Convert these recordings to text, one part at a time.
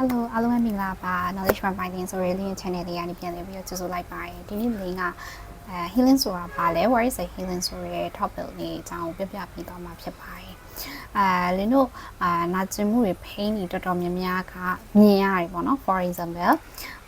Hello အားလုံးပဲမင်္ဂလာပါ Knowledge from Finding ဆိုရလေး channel လေးကနေပြန်လည်ပြီးတော့ကြိုဆိုလိုက်ပါတယ်ဒီနေ့လင်းကအဲ healing ဆိုတာပါလဲ what is a healing ဆိုရ topic လေးအကြောင်းပြပြပြီးတော့မှာဖြစ်ပါတယ်အဲလင်းတို့အာနာကျင်မှုတွေ pain တွေတော်တော်များများကမြင်ရတယ်ပေါ့နော် for example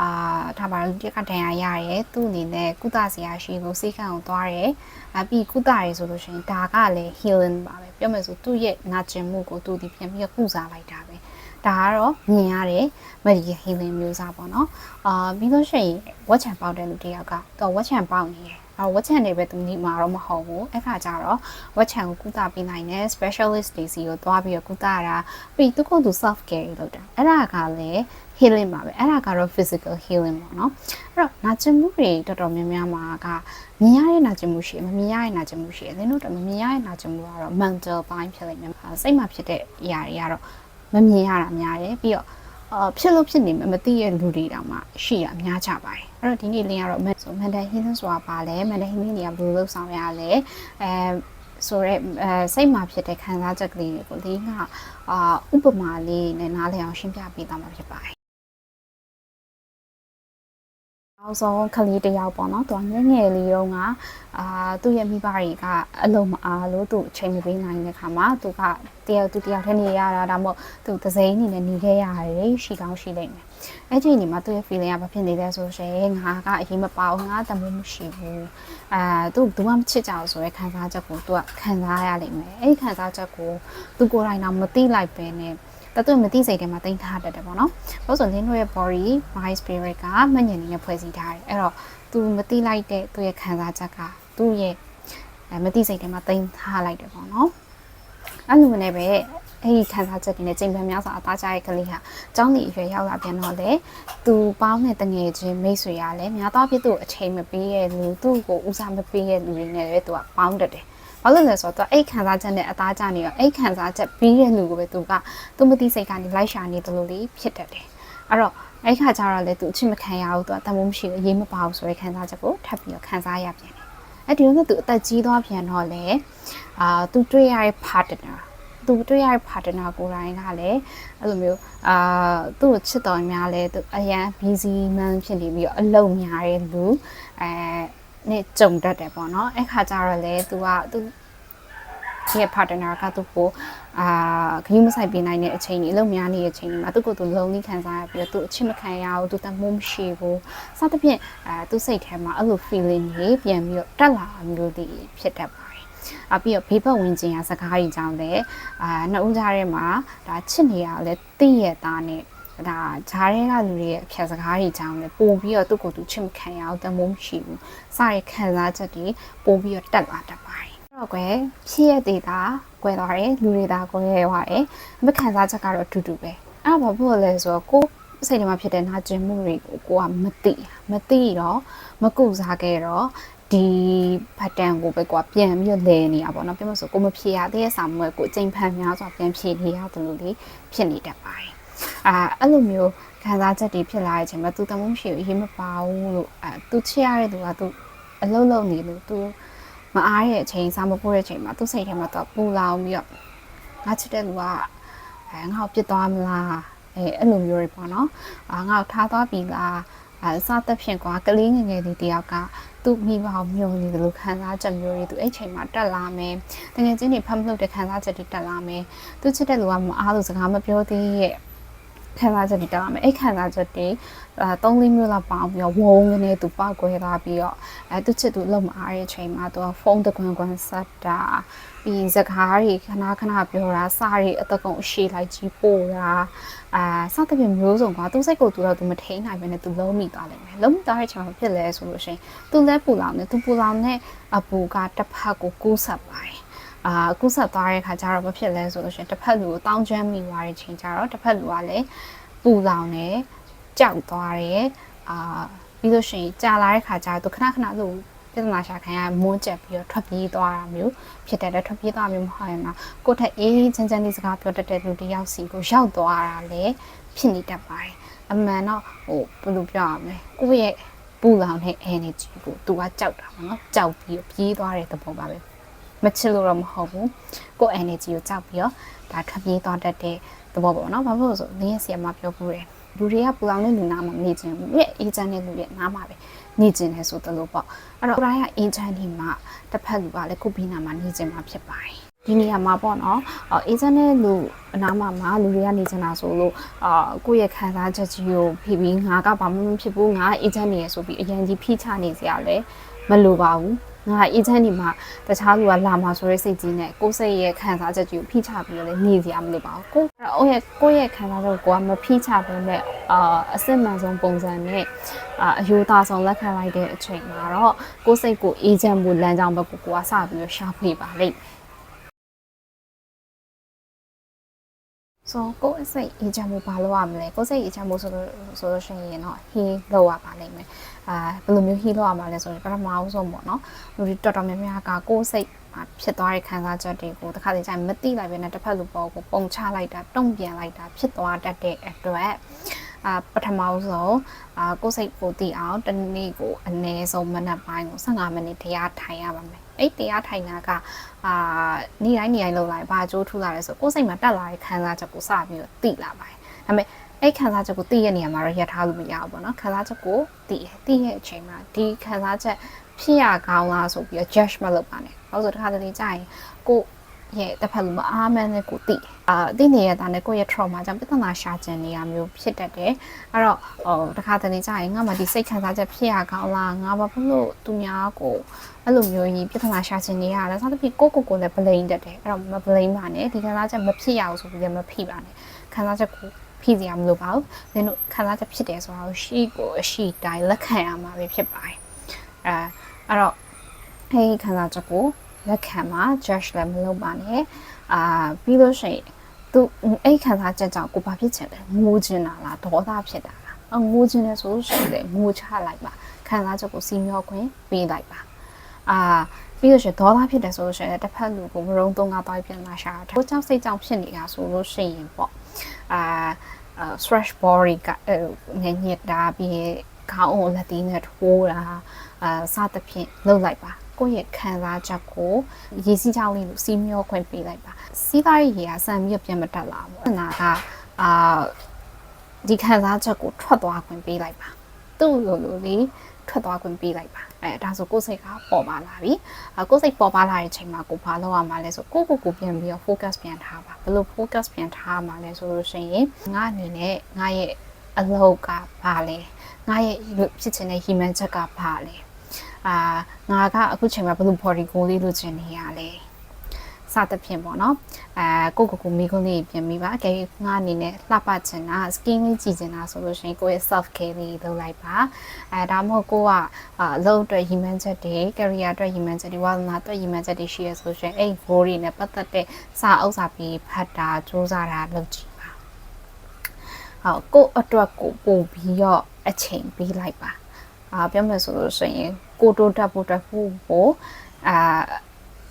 အာဒါပါလို့တက်ကဒဏ်ရာရတယ်သူ့အနေနဲ့ကုသစရာရှိလို့စိတ်ခံကိုသွားတယ်အပြီးကုသရဆိုလို့ရှိရင်ဒါကလည်း healing ပါပဲပြောမယ်ဆိုသူ့ရဲ့နာကျင်မှုကိုသူဒီပြန်ပြီးတော့ကုစားလိုက်တာပဲ ဒါကတော့မြင်ရတယ် medical healing မျိုးစားပေါ့နော်အာပြီးလို့ရှိရင်ဝက်ချံပေါက်တဲ့လူတစ်ယောက်ကသူဝက်ချံပေါက်နေတယ်အော်ဝက်ချံနေပဲသူနေမှာတော့မဟုတ်ဘူးအဲ့ခါကျတော့ဝက်ချံကိုကုသပေးနိုင်တဲ့ specialist တွေစီကိုသွားပြီးတော့ကုသတာပြီးသူကသူ self care လုပ်တာအဲ့ဒါကလည်း healing ပါပဲအဲ့ဒါကတော့ physical healing ပေါ့နော်အဲ့တော့နာကျင်မှုတွေတော်တော်များများမှာကမြင်ရတဲ့နာကျင်မှုရှိမမြင်ရတဲ့နာကျင်မှုရှိတယ်သင်တို့တော့မမြင်ရတဲ့နာကျင်မှုကတော့ mental ပိုင်းဖြစ်လိမ့်မယ်စိတ်မှာဖြစ်တဲ့အရာတွေကတော့ မမြင်ရတာများတယ်ပြီးတော့အာဖြစ်လို့ဖြစ်နေမှမသိရလူတွေတောင်မှရှိရအများကြပါတယ်အဲ့တော့ဒီနေ့လင်းကတော့ mental mental healing ဆိုတာပါလဲ mental healing တွေကဘယ်လိုလုပ်ဆောင်ရလဲအဲဆိုတော့အဲစိတ်မှာဖြစ်တဲ့ခံစားချက်ကလေးတွေကိုလေးကအာဥပမာလေးနဲ့နားလည်အောင်ရှင်းပြပေးသွားမှာဖြစ်ပါတယ် အောင်ဆုံးကလေးတယောက်ပေါ့နော်။သူကငယ်ငယ်လေးတုန်းကအာသူ့ရဲ့မိဘတွေကအလုံးမအားလို့သူ့အချိန်မပေးနိုင်တဲ့ခါမှာသူကတယောက်သူတယောက်တည်းနေရတာဒါမှမဟုတ်သူသစိမ်းအနေနဲ့နေခဲ့ရတယ်ရှိကောင်းရှိလိမ့်မယ်။အဲ့ချိန်ဒီမှာသူ့ရဲ့ feeling ကဘာဖြစ်နေလဲဆိုရင်ငါကအရင်မပါဘူးငါတမိုးမရှိဘူး။အာသူသူမှမချစ်ကြဘူးဆိုရဲခံစားချက်ကိုသူကခံစားရလိမ့်မယ်။အဲ့ဒီခံစားချက်ကိုသူကိုယ်တိုင်တော့မသိလိုက်ပဲနဲ့ တသူမသိစိတ်ထဲမှာတင်ထားတတ်တယ်ပေါ့နော်။ဘာလို့ဆိုရင်လင်းတို့ရဲ့ body mind spirit ကမှညင်နေနဲ့ဖွဲ့စည်းထားတယ်။အဲ့တော့ तू မသိလိုက်တဲ့သူ့ရဲ့ခံစားချက်ကသူ့ရဲ့အဲမသိစိတ်ထဲမှာတင်ထားလိုက်တယ်ပေါ့နော်။အဲ့လိုနဲ့ပဲအဲ့ဒီခံစားချက်တွေနဲ့ချိန်ပန်များစွာအသားကြရဲ့ကလေးဟာចောင်းဒီအရွယ်ရောက်လာပြန်တော့လေသူပေါင်းတဲ့တငယ်ချင်းမိတ်ဆွေရလဲများသောအားဖြင့်သူ့အချိန်မပေးရဲ့လူသူ့ကိုဦးစားမပေးရဲ့လူတွေနဲ့ပဲသူကပေါင်းတတ်တယ်။ ဘာလို့လဲဆိုတော့သူအဲ့ခံစားချက်နဲ့အသားကြနေရောအဲ့ခံစားချက်ပြီးတဲ့လူကိုပဲသူကသူမသိစိတ်ကနေလိုက်ရှာနေတယ်လို့လေဖြစ်တတ်တယ်။အဲ့တော့အဲ့ခါကျတော့လေသူအချစ်မခံရဘူးသူကတမိုးမရှိဘူးရေးမပါဘူးဆိုတဲ့ခံစားချက်ကိုထပ်ပြီးတော့ခံစားရပြန်တယ်။အဲ့ဒီတော့သူအသက်ကြီးသွားပြန်တော့လေအာသူတွေ့ရတဲ့ partner သူတွေ့ရတဲ့ partner ကိုယ်တိုင်ကလည်းအဲ့လိုမျိုးအာသူ့ကိုချစ်တော်များလဲသူအရန် busy man ဖြစ်နေပြီးတော့အလုံများတဲ့လူအဲ နဲ့ကြုံတတ်တယ်ပေါ့နော်အဲ့ခါကျတော့လေသူကသူရဲ့ partner ကသူ့ကိုအာခရီးမဆိုင်ပေးနိုင်တဲ့အချိန်ကြီးအလုပ်များနေတဲ့အချိန်ကြီးမှာသူ့ကိုယ်သူလုံးလိခံစားရပြီးတော့သူအချစ်မခံရဘူးသူတမိုးမရှိဘူးစသဖြင့်အဲသူစိတ်ထဲမှာအဲ့လို feeling တွေပြန်ပြီးတော့တက်လာမျိုးတွေဖြစ်တတ်ပါတယ်အပြီးတော့ဘေးဘက်ဝင်ခြင်းရစကားကြီးကြောင်းလည်းအာနှစ်ဦးကြားထဲမှာဒါချစ်နေရလဲသိရသားနဲ့ ဒါဂျားရဲကလူတွေရဲ့အဖြတ်စကားတွေကြောင်းလဲပို့ပြီးတော့သူ့ကိုယ်သူချစ်မခံရအောင်တမိုးမရှိဘူးစရခံစားချက်တွေပို့ပြီးတော့တက်လာတတ်ပါတယ်တော့ကွယ်ဖြစ်ရတဲ့တာကွယ်သွားတယ်လူတွေတာကွယ်ရသွားတယ်အမခံစားချက်ကတော့အတူတူပဲအဲ့တော့ဘာဖြစ်လို့လဲဆိုတော့ကိုစိတ်ထဲမှာဖြစ်တဲ့နာကျင်မှုတွေကိုကိုကမသိမသိတော့မကုစားခဲ့တော့ဒီဘတ်တန်ကိုပဲကွာပြန်ပြီးတော့လဲနေရပါတော့ပြောမဆိုကိုမဖြေရသေးတဲ့စာမွဲကိုအချိန်ဖန်များစွာပြန်ဖြေနေရတယ်လို့လေဖြစ်နေတတ်ပါတယ် အာအဲ့လိုမျိုးခံစားချက်တွေဖြစ်လာတဲ့အချိန်မှာသူတမိုးမရှိဘူးအရေးမပါဘူးလို့အဲသူချစ်ရတဲ့သူကသူအလုံးလုံးနေလို့သူမအားတဲ့အချိန်စာမပို့တဲ့အချိန်မှာသူစိတ်ထဲမှာတော့ပူလောင်ပြီးတော့ငါချစ်တဲ့လူကအဲငါ့ကိုပြစ်သွားမလားအဲအဲ့လိုမျိုးတွေပေါ့နော်အာငါ့ကိုထားသွားပြီလားအဲစသဖြင့်ကွာကလေးငယ်ငယ်လေးတယောက်ကသူ့မိဘကိုမြုံနေတယ်လို့ခံစားချက်မျိုးတွေသူအဲ့ချိန်မှာတက်လာမယ်တကယ်ချင်းနေဖမ်းမလို့တဲ့ခံစားချက်တွေတက်လာမယ်သူချစ်တဲ့လူကမအားလို့စကားမပြောသေးရဲ့ ခံစားချက်တွေတက်လာမယ်အဲ့ခံစားချက်တွေအဲသုံးလေးမျိုးလောက်ပေါင်းပြီးတော့ဝုန်းကနေသူပောက်ကွဲသွားပြီးတော့အဲသူချစ်သူလုံမအားတဲ့အချိန်မှာသူကဖုန်းတကွန်းကွန်းဆက်တာပြီးစကားတွေခဏခဏပြောတာစာတွေအတကုံအရှိလိုက်ကြီးပို့တာအာစသဖြင့်မျိုးစုံကသူစိတ်ကိုသူတော့သူမထိန်နိုင်ပဲနဲ့သူလုံးမိသွားလိမ့်မယ်လုံးမိသွားတဲ့အချိန်မှာဖြစ်လဲဆိုလို့ရှိရင်သူလည်းပူလောင်နေသူပူလောင်နေအပူကတစ်ဖက်ကိုကူးဆက်ပါတယ် အာကုဆက်သွားတဲ့ခါကျတော့မဖြစ်လဲဆိုလို့ရှိရင်တစ်ဖက်လူကိုတောင်းချမ်းမိသွားတဲ့ချိန်ကျတော့တစ်ဖက်လူကလည်းပူလောင်နေကြောက်သွားတယ်အာပြီးလို့ရှိရင်ကြာလာတဲ့ခါကျတော့သူခဏခဏလို့ပြဿနာရှာခံရမွန်းကျက်ပြီးတော့ထွက်ပြေးသွားတာမျိုးဖြစ်တယ်ထွက်ပြေးသွားမျိုးမဟုတ်ရင်မှာကိုယ့်ထက်အေးချမ်းချမ်းလေးစကားပြောတတ်တဲ့လူတစ်ယောက်စီကိုရောက်သွားတာလေဖြစ်နေတတ်ပါတယ်အမှန်တော့ဟိုဘယ်လိုပြောရမလဲကိုယ့်ရဲ့ပူလောင်တဲ့ energy ကိုသူကကြောက်တာပေါ့နော်ကြောက်ပြီးပြေးသွားတဲ့သဘောပါပဲ မချစ်လို့တော့မဟုတ်ဘူးကိုယ့် energy ကိုကြောက်ပြီးတော့ဒါထွက်ပြေးသွားတတ်တဲ့သဘောပေါ့နော်ဘာဖြစ်လို့လဲဆိုလင်းရဲ့ဆီမှာပြောပူတယ်လူတွေကပူလောင်တဲ့လူနာမှာမနေချင်ဘူးရဲ့အေဂျင့်တဲ့လူရဲ့နားမှာပဲနေချင်တယ်ဆိုတလို့ပေါ့အဲ့တော့ကိုတိုင်းကအေဂျင့်ဒီမှာတစ်ဖက်လူကလည်းကိုဘီနာမှာနေချင်မှာဖြစ်ပါတယ်ဒီနေရာမှာပေါ့နော်အေဂျင့်တဲ့လူအနားမှာမှာလူတွေကနေချင်တာဆိုလို့အာကိုယ့်ရဲ့ခံစားချက်ကြီးကိုဖိပြီးငါကဘာမှမဖြစ်ဘူးငါအေဂျင့်နေရဆိုပြီးအရင်ကြီးဖိချနေစရာလဲမလိုပါဘူး ငါအေဂျင့်ဒီမှာတခြားလူကလာမှာဆိုရဲစိတ်ကြီးနဲ့ကိုယ်စိတ်ရဲ့ခံစားချက်ကြီးကိုဖိချပြီးတော့လည်းနေစရာမလိုပါဘူးကိုအဲ့ရဲ့ကိုယ့်ရဲ့ခံစားချက်ကိုကမဖိချဘဲနဲ့အာအစစ်မှန်ဆုံးပုံစံနဲ့အာအယူသားဆုံးလက်ခံလိုက်တဲ့အချိန်မှာတော့ကိုယ်စိတ်ကိုအေဂျင့်မှုလမ်းကြောင်းဘက်ကိုကိုကစပြီးတော့ရှာဖွေပါလိမ့်မယ်ဆိုကိုယ်အစိတ်အေဂျင့်မှုဘာလို့ရမလဲကိုယ်စိတ်အေဂျင့်မှုဆိုလို့ဆိုလို့ရှိရင်တော့ heal လုပ်ရပါလိမ့်မယ် အာဘယ်လိုမျိုး heal လုပ်ရမှာလဲဆိုရင်ပထမအဆုံးပေါ့နော်လူတွေတော်တော်များများကကိုယ်စိတ်ဖြစ်သွားတဲ့ခံစားချက်တွေကိုတစ်ခါတည်းကျရင်မသိလိုက်ပဲနဲ့တစ်ဖက်လူပေါ်ကိုပုံချလိုက်တာတုံ့ပြန်လိုက်တာဖြစ်သွားတတ်တဲ့အတွက်အာပထမဆုံးအာကိုယ်စိတ်ကိုတည်အောင်တနေ့ကိုအနည်းဆုံးမိနစ်ပိုင်းကို15မိနစ်တရားထိုင်ရပါမယ်အဲ့တရားထိုင်တာကအာနေ့တိုင်းနေ့တိုင်းလုပ်လိုက်ဘာကြိုးထူလာလဲဆိုကိုယ်စိတ်မှာတက်လာတဲ့ခံစားချက်ကိုစပြီးတော့သိလာပါတယ်ဒါပေမဲ့ အဲ့ခံစားချက်ကိုသိရနေရမှာတော့ရထားလို့မရဘူးပေါ့နော်ခံစားချက်ကိုသိရသိရဲ့အချိန်မှာဒီခံစားချက်ဖြစ်ရကောင်းလားဆိုပြီးတော့ judge မလုပ်ပါနဲ့။ဘာလို့ဆိုတခါတလေကြာရင်ကိုရဲ့တစ်ဖက်လူမအားမန်းနဲ့ကိုတိအာတိနေရတာနဲ့ကိုရဲ့ trauma ကြောင့်ပြဿနာရှာကျင်နေရမျိုးဖြစ်တတ်တယ်အဲ့တော့ဟိုတခါတလေကြာရင်ငါမှဒီစိတ်ခံစားချက်ဖြစ်ရကောင်းလားငါဘာဖြစ်လို့သူများကိုအဲ့လိုမျိုးကြီးပြဿနာရှာကျင်နေရလဲစသဖြင့်ကိုကိုကိုလည်း blame တတ်တယ်အဲ့တော့မ blame ပါနဲ့ဒီခံစားချက်မဖြစ်ရအောင်ဆိုပြီးလည်းမဖိပါနဲ့ခံစားချက်ကို ဖိစရာမလိုပါဘူး။နင်တို့ခံစားချက်ဖြစ်တယ်ဆိုတာကိုရှိကိုအရှိတိုင်းလက်ခံရမှာပဲဖြစ်ပါတယ်။အဲအဲ့တော့အဲဒီခံစားချက်ကိုလက်ခံမှာ judge လည်းမလုပ်ပါနဲ့အာပြီးလို့ရှိရင်သူအဲ့ခံစားချက်ကြောင့်ကိုဘာဖြစ်ချင်လဲငိုချင်တာလားဒေါသဖြစ်တာလားအငိုချင်တယ်ဆိုလို့ရှိရင်ငိုချလိုက်ပါခံစားချက်ကိုစီမျောခွင့်ပေးလိုက်ပါအာပြီးလို့ရှိရင်ဒေါသဖြစ်တယ်ဆိုလို့ရှိရင်တစ်ဖက်လူကိုမရုံသုံးကားသွားပြန်လာရှာတာကိုကြောက်စိတ်ကြောင့်ဖြစ်နေတာဆိုလို့ရှိရင်ပေါ့ အာ stretch body ကငညစ်တာပြီးခေါင်းကိုလက်သီးနဲ့ထိုးတာအာစသဖြင့်လုပ်လိုက်ပါကိုယ့်ရဲ့ခံစားချက်ကိုရေစီးကြောင်းလေးကိုစီးမျောခွင့်ပေးလိုက်ပါစီးသားရဲ့ရေကဆန်ပြီးပြန်မတက်လာဘူး။နာကအာဒီခံစားချက်ကိုထွက်သွားခွင့်ပေးလိုက်ပါသူ့လိုလိုလေး ထွက်သွားခွင့်ပေးလိုက်ပါအဲဒါဆိုကိုယ်စိတ်ကပေါ်ပါလာပြီအကိုယ်စိတ်ပေါ်ပါလာတဲ့အချိန်မှာကိုဘာလုပ်ရမှာလဲဆိုကိုကိုကိုပြန်ပြီးတော့ focus ပြန်ထားပါဘယ်လို focus ပြန်ထားမှာလဲဆိုလို့ရှိရင်ငါအနေနဲ့ငါရဲ့အလုပ်ကဘာလဲငါရဲ့ဖြစ်ချင်တဲ့ human ချက်ကဘာလဲအာငါကအခုချိန်မှာဘယ်လို body goal လေးလုပ်ချင်နေရလဲ စသဖြင့်ပေါ့နော်အဲကိုကိုကိုမိကုန်းလေးပြင်ပြီးပါအကယ်၍ငါအနေနဲ့လှပချင်တာ skin လေးကြည့်ချင်တာဆိုလို့ရှိရင်ကိုယ့်ရဲ့ self care လေးလုပ်လိုက်ပါအဲဒါမှမဟုတ်ကိုကအလုပ်အတွက်ရည်မှန်းချက်တွေ career အတွက်ရည်မှန်းချက်တွေဝါသနာအတွက်ရည်မှန်းချက်တွေရှိရဆိုရှင်အဲ့ goal တွေနဲ့ပတ်သက်တဲ့စာအုပ်စာပြီးဖတ်တာစူးစမ်းတာလုပ်ကြည့်ပါဟုတ်ကိုယ့်အတွက်ကိုပို့ပြီးတော့အချိန်ပေးလိုက်ပါအာပြောမယ်ဆိုလို့ရှိရင်ကိုတိုးတက်ဖို့တက်ဖို့ကိုအာ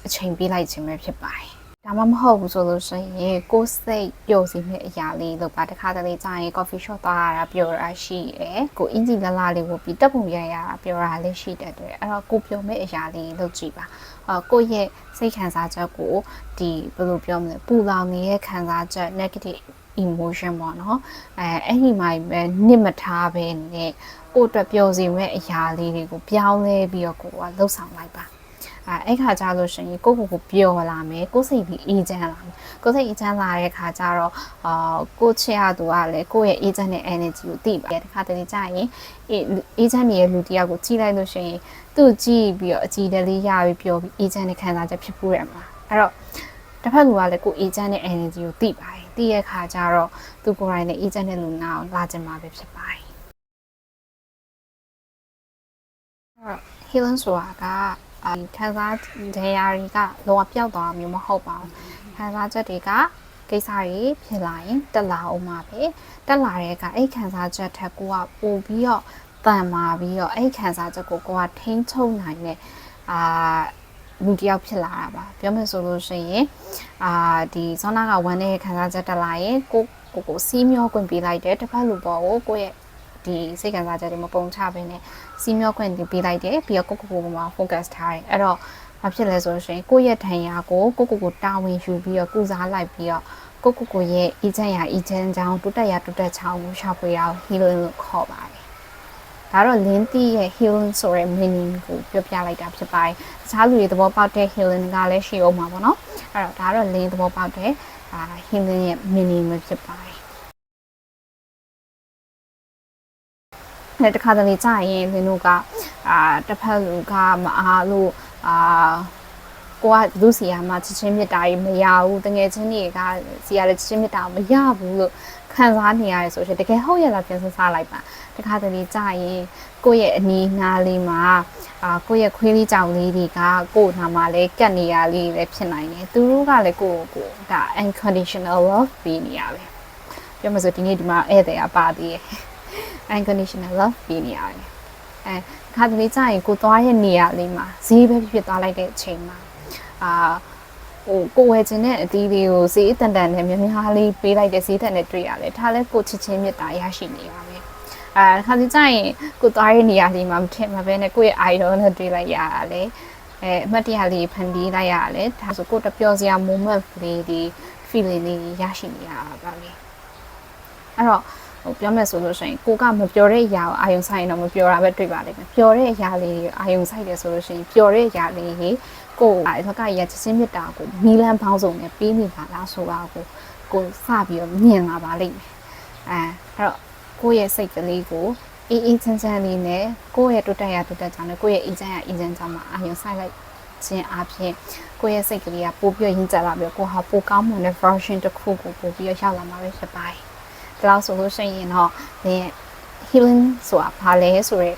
အချိန်ပေးလိုက်ခြင်းပဲဖြစ်ပါတယ်ဒါမှမဟုတ်ဘူးဆိုလို့ရှိရင်ကိုယ်စိတ်ပျော်စီမဲ့အရာလေးလို့ပါတခါတလေကြာရင် coffee shop သွားရတာပျော်တာရှိရယ်ကိုအင်ဂျီလာလာလေးကိုပြီးတက်ပုံရရတာပျော်တာလေးရှိတတ်တယ်အဲ့တော့ကိုပျော်မဲ့အရာလေးလုပ်ကြည့်ပါအော်ကိုရဲ့စိတ်ခံစားချက်ကိုဒီဘယ်လိုပြောမလဲပူလောင်နေတဲ့ခံစားချက် negative emotion ပေါ့နော်အဲအဲ့ဒီမှာပဲနစ်မထားပဲနဲ့ကိုအတွက်ပျော်စီမဲ့အရာလေးတွေကိုပြောင်းလဲပြီးတော့ကိုကလှုပ်ဆောင်လိုက်ပါ အဲအဲ့ခါကြလို့ရှိရင်ကိုကိုကိုပျော်လာမယ်ကိုစိတ်ပြီးအေးချမ်းလာမယ်ကိုစိတ်အေးချမ်းလာတဲ့ခါကျတော့အာကိုချစ်ရသူကလည်းကိုရဲ့အေးချမ်းတဲ့ energy ကိုသိပါတယ်တခါတလေကြာရင်အေးချမ်းနေတဲ့လူတယောက်ကိုကြည့်လိုက်လို့ရှိရင်သူ့ကြည့်ပြီးတော့အကြည်တလေးရပြီးပျော်ပြီးအေးချမ်းတဲ့ခံစားချက်ဖြစ်ဖို့ရမှာအဲ့တော့တစ်ဖက်ကလည်းကိုအေးချမ်းတဲ့ energy ကိုသိပါတယ်သိရခါကျတော့သူကိုယ်တိုင်လည်းအေးချမ်းတဲ့လူနာကိုလာကြမှာပဲဖြစ်ပါတယ်အဲ့တော့ healing ဆိုတာက အဲခံစားတရားတွေကလောကပျောက်သွားမျိုးမဟုတ်ပါဘူးခံစားချက်တွေကကိစ္စတွေဖြစ်လာရင်တက်လာအောင်ပါပဲတက်လာတဲ့ကအဲ့ခံစားချက်ထက်ကိုကပို့ပြီးတော့တန်မာပြီးတော့အဲ့ခံစားချက်ကိုကိုကထိန်းချုပ်နိုင်တဲ့အာလူတယောက်ဖြစ်လာတာပါပြောမယ်ဆိုလို့ရှိရင်အာဒီဇောနာကဝမ်းတဲ့ခံစားချက်တက်လာရင်ကိုကိုကိုစီးမျောခွင့်ပေးလိုက်တယ်တစ်ဖက်လူပေါ်ကိုကိုရဲ့ ဒီစိတ်ခံစားချက်တွေမပုံချဘဲနဲ့စီးမျောခွင့်ပေးလိုက်တယ်ပြီးတော့ကိုကိုကိုပေါ်မှာ focus ထားတယ်အဲ့တော့ဘာဖြစ်လဲဆိုလို့ရှိရင်ကိုယ့်ရဲ့ထံရာကိုကိုကိုကိုတာဝန်ယူပြီးတော့ကုစားလိုက်ပြီးတော့ကိုကိုကိုရဲ့အချမ်းရာအချမ်းချောင်းတိုးတက်ရာတိုးတက်ချောင်းကိုရှာဖွေရအောင် healing လို့ခေါ်ပါတယ်ဒါတော့လင်းတီရဲ့ healing ဆိုတဲ့ meaning ကိုပြောပြလိုက်တာဖြစ်ပါတယ်တခြားလူတွေသဘောပေါက်တဲ့ healing ကလည်းရှိအောင်ပါပေါ့နော်အဲ့တော့ဒါတော့လင်းသဘောပေါက်တဲ့အာ healing ရဲ့ meaning ပဲဖြစ်ပါတယ် နဲ့တခါတလေကြာရင်လင်းတို့ကအာတစ်ဖက်လူကမအားလို့အာကိုကလူစီယာမှာချစ်ချင်းမြတ်တာကြီးမရဘူးတကယ်ချင်းတွေကစီယာလည်းချစ်ချင်းမြတ်တာမရဘူးလို့ခံစားနေရတယ်ဆိုရင်တကယ်ဟုတ်ရလားပြန်စဉ်းစားလိုက်ပါတခါတလေကြာရင်ကိုယ့်ရဲ့အနီးနားလေးမှာအာကိုယ့်ရဲ့ခွေးလေးကြောင်လေးတွေကကိုယ့်နာမှာလဲကတ်နေရလေးလည်းဖြစ်နိုင်တယ်သူတို့ကလည်းကိုယ့်ကိုဒါ unconditional love ပေးနေရပဲပြောမစို့ဒီနေ့ဒီမှာဧည့်သည်အပါသေးရဲ့ unconditional love ပေးနေရတယ်။အဲခါတလေကြာရင်ကိုသွားရဲ့နေရာလေးမှာဈေးပဲဖြစ်ဖြစ်သွားလိုက်တဲ့အချိန်မှာအာဟိုကိုဝယ်ခြင်းတဲ့အသီးလေးကိုဈေးတန်တန်နဲ့များများလေးပေးလိုက်တဲ့ဈေးသက်နဲ့တွေ့ရတယ်။ဒါလည်းကိုချစ်ချင်းမြတ်တာရရှိနေပါပဲ။အဲခါတလေကြာရင်ကိုသွားရဲ့နေရာလေးမှာမထင်မှာပဲနဲ့ကိုယ့်ရဲ့ idol နဲ့တွေ့လိုက်ရတာလေ။အဲအမှတ်တရလေးဖန်တီးလိုက်ရတယ်။ဒါဆိုကိုတပျော်စရာ moment လေးဒီ feeling လေးရရှိနေရပါပဲ။အဲ့တော့ ဟိုပြောမယ်ဆိုလို့ရှိရင်ကိုကမပြောတဲ့အရာကိုအာယုံဆိုင်တော့မပြောတာပဲတွေ့ပါလိမ့်မယ်ပြောတဲ့အရာလေးကိုအာယုံဆိုင်တယ်ဆိုလို့ရှိရင်ပြောတဲ့အရာလေးကိုအဲဘက်ကရချစ်ချင်းမြတ်တာကိုမီလန်ပေါင်းစုံနဲ့ပေးနေပါလားဆိုတာကိုကိုစပြီးတော့မြင်လာပါလိမ့်မယ်အဲအဲ့တော့ကိုယ့်ရဲ့စိတ်ကလေးကိုအေးအေးချမ်းချမ်းလေးနဲ့ကိုယ့်ရဲ့တိုးတက်ရတိုးတက်ကြောင်းနဲ့ကိုယ့်ရဲ့အေးချမ်းရအေးချမ်းကြောင်းမှာအာယုံဆိုင်လိုက်ခြင်းအပြင်ကိုယ့်ရဲ့စိတ်ကလေးကပို့ပြီးရင်ကြလာပြီးကိုဟာပိုကောင်းမွန်တဲ့ version တစ်ခုကိုပို့ပြီးရောက်လာမှာပဲဖြစ်ပါတယ် ဒီလောက်ဆိုလို့ရှိရင်တော့ဒီ healing ဆိုတာဘာလဲဆိုရဲ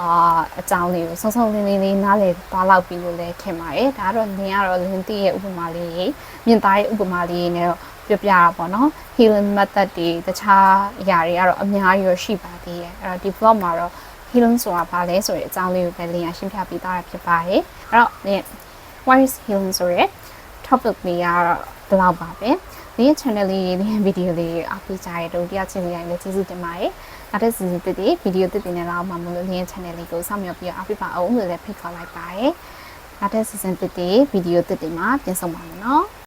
အာအကြောင်းလေးကိုစုံစုံလင်းလင်းလေးနားလည်သွားလောက်ပြီလို့လည်းထင်ပါတယ်ဒါကတော့လင်းကတော့လင်းသိရဲ့ဥပမာလေးကြီးမြင်သားရဲ့ဥပမာလေးနဲ့တော့ပြပြတာပေါ့နော် healing method တွေတခြားအရာတွေကတော့အများကြီးရရှိပါသေးတယ်အဲ့တော့ဒီ vlog မှာတော့ healing ဆိုတာဘာလဲဆိုတဲ့အကြောင်းလေးကိုလည်းလင်းရရှင်းပြပေးသွားတာဖြစ်ပါတယ်အဲ့တော့လင်း what is healing ဆိုရဲ topic လေးကတော့ဒီလောက်ပါပဲ ဒီ channel လေးဒီဗီဒီယိုလေးအားပေးကြရတဲ့တို့တရားချင်းလေးလည်းကျေးဇူးတင်ပါတယ်နောက်တဲ့စီစဉ်တစ်ဒီဗီဒီယိုတစ်တင်နဲ့တော့မှမလို့လင်း channel လေးကိုစောင့်မျှော်ပြီးအားပေးပါအောင်လို့လည်းဖိတ်ခေါ်လိုက်ပါတယ်နောက်တဲ့စီစဉ်တစ်ဒီဗီဒီယိုတစ်တင်မှာပြန်ဆောင်ပါမယ်နော်